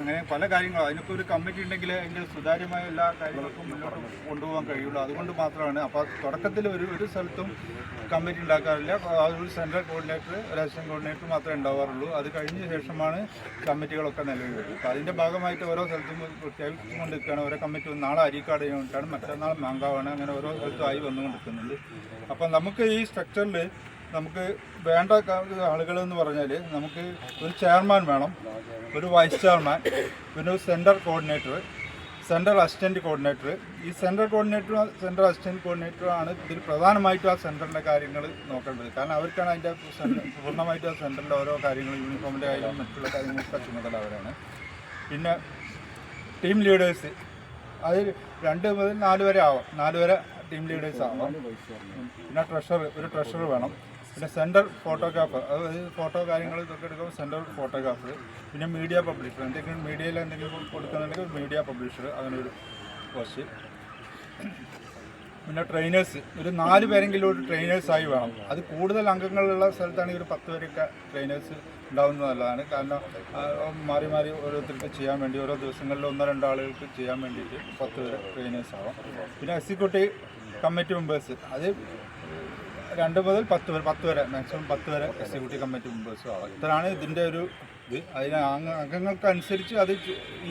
അങ്ങനെ പല കാര്യങ്ങളും. അതിനൊക്കെ ഒരു കമ്മിറ്റി ഉണ്ടെങ്കിൽ അതിന്റെ സുതാര്യമായ എല്ലാ കാര്യങ്ങൾക്കും മുന്നോട്ട് കൊണ്ടുപോകാൻ കഴിയുള്ളൂ. അതുകൊണ്ട് മാത്രമാണ്. അപ്പോൾ തുടക്കത്തിൽ ഒരു ഒരു സ്ഥലത്തും കമ്മിറ്റി ഉണ്ടാക്കാറില്ല. ഒരു സെൻട്രൽ കോർഡിനേറ്റർ ഒരു അസിസ്റ്റന്റ് കോർഡിനേറ്റർ മാത്രമേ ഉണ്ടാവാറുള്ളൂ. അത് കഴിഞ്ഞ ശേഷമാണ് കമ്മിറ്റികളൊക്കെ നിലവിൽ വരുന്നത്. അപ്പോൾ അതിന്റെ ഭാഗമായിട്ട് ഓരോ സ്ഥലത്തും പ്രത്യേകിച്ചുകൊണ്ട് നിൽക്കുകയാണ് ഓരോ കമ്മിറ്റി നാളെ അരിക്കാട് കഴിഞ്ഞിട്ടാണ് മറ്റന്നാൾ മാങ്കാവാണ്. അങ്ങനെ ഓരോ സ്ഥലത്തും ആയി വന്നുകൊണ്ടിരിക്കുന്നുണ്ട്. അപ്പം നമുക്ക് ഈ സ്ട്രക്ചറിൽ നമുക്ക് വേണ്ട ആളുകൾ എന്ന് പറഞ്ഞാൽ നമുക്ക് ഒരു ചെയർമാൻ വേണം ഒരു വൈസ് ചെയർമാൻ പിന്നെ ഒരു central coordinator central assistant coordinator ഈ സെൻട്രൽ കോർഡിനേറ്റർ സെൻട്രൽ അസിസ്റ്റന്റ് കോർഡിനേറ്ററാണ് ഇതിൽ പ്രധാനമായിട്ടും ആ സെന്ററിന്റെ കാര്യങ്ങൾ നോക്കേണ്ടത്. കാരണം അവർക്കാണ് അതിന്റെ പൂർണമായിട്ട് ആ സെന്ററിന്റെ ഓരോ കാര്യങ്ങളും യൂണിഫോമിന്റെ കാര്യങ്ങളും മറ്റുള്ള കാര്യങ്ങളൊക്കെ ചുമതല അവരാണ്. പിന്നെ ടീം ലീഡേഴ്സ്. അത് രണ്ട് മുതൽ നാല് വരെ ആവാം. നാല് വരെ ടീം ലീഡേഴ്സ് ആവാം. പിന്നെ ട്രഷർ ഒരു ട്രഷർ വേണം. പിന്നെ സെന്റർ ഫോട്ടോഗ്രാഫർ അതായത് ഫോട്ടോ കാര്യങ്ങൾ ഇതൊക്കെ എടുക്കുമ്പോൾ സെന്റർ ഫോട്ടോഗ്രാഫർ പിന്നെ മീഡിയ പബ്ലിഷർ എന്തെങ്കിലും മീഡിയയിൽ എന്തെങ്കിലും കൊടുക്കുന്നുണ്ടെങ്കിൽ മീഡിയ പബ്ലിഷർ അങ്ങനെ ഒരു പോസ്റ്റ് പിന്നെ ട്രെയിനേഴ്സ് ഒരു നാല് പേരെങ്കിലും ഒരു ട്രെയിനേഴ്സായി വേണം. അത് കൂടുതൽ അംഗങ്ങളുള്ള സ്ഥലത്താണെങ്കിൽ ഒരു പത്ത് പേരൊക്കെ ട്രെയിനേഴ്സ് ഉണ്ടാവുന്നത് നല്ലതാണ്. കാരണം മാറി മാറി ഓരോരുത്തർക്ക് ചെയ്യാൻ വേണ്ടി ഓരോ ദിവസങ്ങളിൽ ഒന്നോ രണ്ടോ ആളുകൾക്ക് ചെയ്യാൻ വേണ്ടിയിട്ട് പത്ത് പേര് ട്രെയിനേഴ്സ് ആവാം. പിന്നെ എക്സിക്യൂട്ടീവ് കമ്മിറ്റി മെമ്പേഴ്സ് അത് രണ്ട് മുതൽ പത്ത് വരെ പത്ത് വരെ മാക്സിമം പത്ത് വരെ എക്സിക്യൂട്ടീവ് കമ്മിറ്റി മെമ്പേഴ്സും ആവാം. ഇത്രയാണ് ഇതിന്റെ ഒരു ഇത്. അതിന് അംഗ- അംഗങ്ങൾക്കനുസരിച്ച് അത്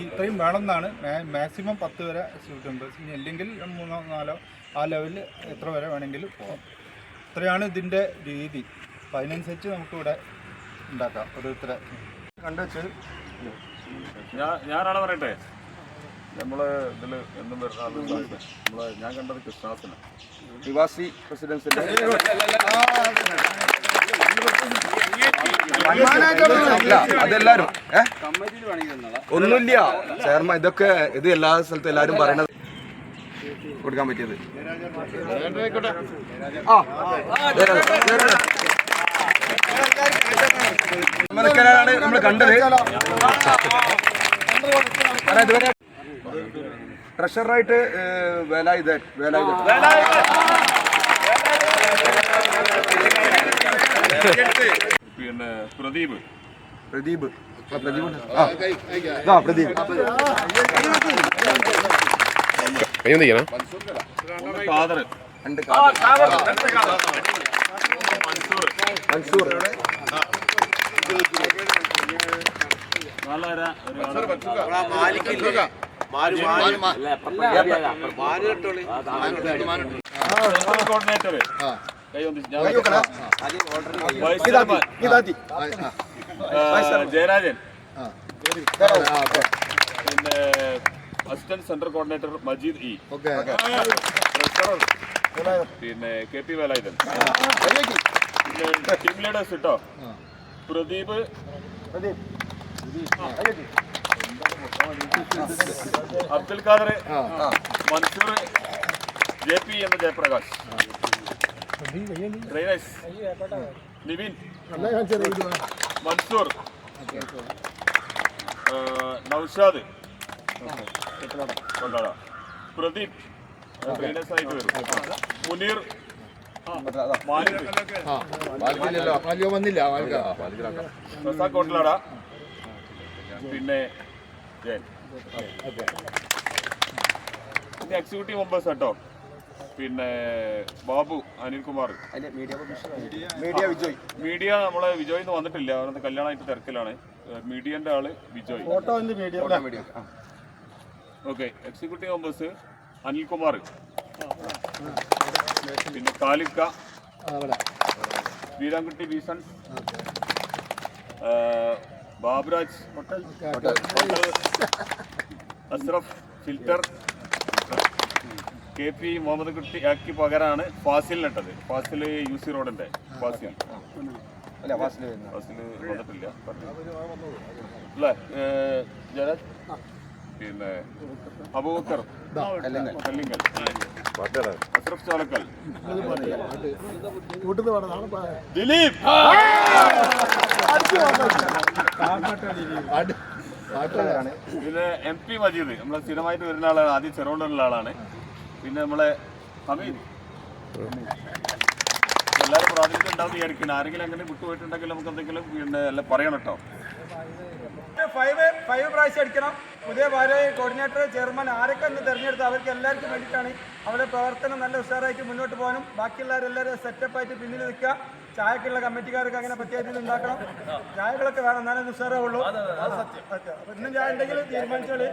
ഇത്രയും വേണമെന്നാണ് മാക്സിമം പത്ത് വരെ എക്സിക്യൂട്ടീവ് മെമ്പേഴ്സ് ഇനി അല്ലെങ്കിൽ മൂന്നോ നാലോ ആ ലെവലിൽ എത്ര വരെ വേണമെങ്കിലും പോകാം ഇത്രയാണ് ഇതിന്റെ രീതി. അപ്പം അതിനനുസരിച്ച് നമുക്കിവിടെ ഉണ്ടാക്കാം. ഓരോരുത്തരെ. കണ്ടുവച്ച് ഞാനാണ് പറയട്ടെ? നമ്മൾ ഇതിൽ എന്നും വരുന്ന ആളുകളാണ് നമ്മൾ ഞാൻ കണ്ടത് കൃഷ്ണാസന. നിവാസി പ്രസിഡൻസിന്റെ ഇല്ല, അതെല്ലാരും ഏ? ഒന്നുമില്ല. ചെയർമാൻ ഇതൊക്കെ ഇത് എല്ലാ സ്ഥലത്തും എല്ലാരും പറയണത് കൊടുക്കാൻ പറ്റിയത്. ആ നമ്മൾ കണ്ടത്. ഇതുവരെ ട്രഷറായിട്ട് വേലായുധൻ വേലായുധൻ പിന്നെ പ്രദീപ്. പ്രദീപ്. ആ, പ്രദീപ്. ആ. പ്രദീപ്. രണ്ട്. മൻസൂർ. മൻസൂർ. നാലാര കോർഡിനേറ്റർ ജയരാജൻ. പിന്നെ assistant centre coordinator Majeed E. പിന്നെ കെ പി വേലായുധൻ. പിന്നെ ടീം ലീഡേഴ്സ് കേട്ടോ പ്രദീപ്. അബ്ദുൽ ഖാദർ മൻസൂർ ജെ പി എന്ന ജയപ്രകാശ്. നിവിൻ. മൻസൂർ. നൗഷാദ്. കൊണ്ടാട. പ്രദീപ്. ട്രെയിനേഴ്സ് ആയിട്ട് വരും. മുനീർ. വന്നില്ല കൊണ്ടലാട പിന്നെ പിന്നെ എക്സിക്യൂട്ടീവ് മെമ്പേഴ്സ് കേട്ടോ പിന്നെ ബാബു അനിൽകുമാർ. മീഡിയ വിജയ്. മീഡിയ നമ്മളെ വിജയ് എന്ന് വന്നിട്ടില്ല. അവരുടെ കല്യാണമായിട്ട് തിരക്കിലാണ്. മീഡിയന്റെ ആൾ Vijay. Okay executive members Anilkumar. പിന്നെ കാലിക്ക. വീരാൻകുട്ടി ബീസൺസ് ബാബുരാജ് അസ്രഫ് ഫിൽറ്റർ കെ പി മുഹമ്മദ് കുട്ടി ആക്കി പകരാണ് ഫാസിലിനിട്ടത്. ഫാസിൽ യു സി റോഡിന്റെ ഫാസിൽ. ഫാസിൽ വന്നിട്ടില്ല. അല്ലേ? പിന്നെ അബൂബക്കർ. കല്ലിങ്കൽ ദിലീപ് പിന്നെ എം പി മജീദ്. നമ്മളെ സ്ഥിരമായിട്ട് വരുന്ന ആളാണ്. ആദ്യം ചെറുകൊണ്ടുള്ള ആളാണ്. പിന്നെ നമ്മളെ ഹമീദ്. എല്ലാവരും പ്രാതിനിധ്യം ഉണ്ടാവും വിചാരിക്കണം ആരെങ്കിലും അങ്ങനെ വിട്ടുപോയിട്ടുണ്ടെങ്കിൽ നമുക്ക് എന്തെങ്കിലും പിന്നെ എല്ലാം പറയണം കേട്ടോ. ഫൈവ് ഫൈവ് പ്രാവശ്യം അടിക്കണം. പുതിയ ഭാര്യ കോർഡിനേറ്റർ ചെയർമാൻ ആരൊക്കെ ഒന്ന് തിരഞ്ഞെടുത്ത് അവർക്ക് എല്ലാവർക്കും വേണ്ടിയിട്ടാണ് അവരുടെ പ്രവർത്തനം നല്ല ഉഷാറായിട്ട് മുന്നോട്ട് പോകാനും ബാക്കിയുള്ളവരെല്ലാവരും സെറ്റപ്പായിട്ട് പിന്നിൽ നിൽക്കുക. ചായക്കുള്ള കമ്മിറ്റിക്കാർക്ക് അങ്ങനെ പ്രത്യേക രീതിയിൽ ഉണ്ടാക്കണം. ചായകളൊക്കെ വേണം എന്നാലും ഉഷാറാവുള്ളൂ. അപ്പൊ ഇന്നും ചായ ഉണ്ടെങ്കിൽ തീരുമാനിച്ചോളി.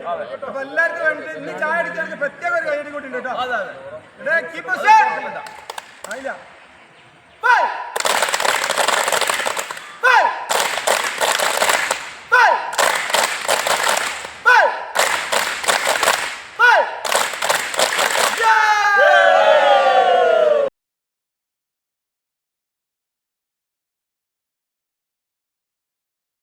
അപ്പൊ എല്ലാവർക്കും വേണ്ടിയിട്ട് ഇന്ന് ചായ അടിച്ചവർക്ക് പ്രത്യേക ഒരു കൈയ്യടി കൂട്ടിണ്ട് കേട്ടോ.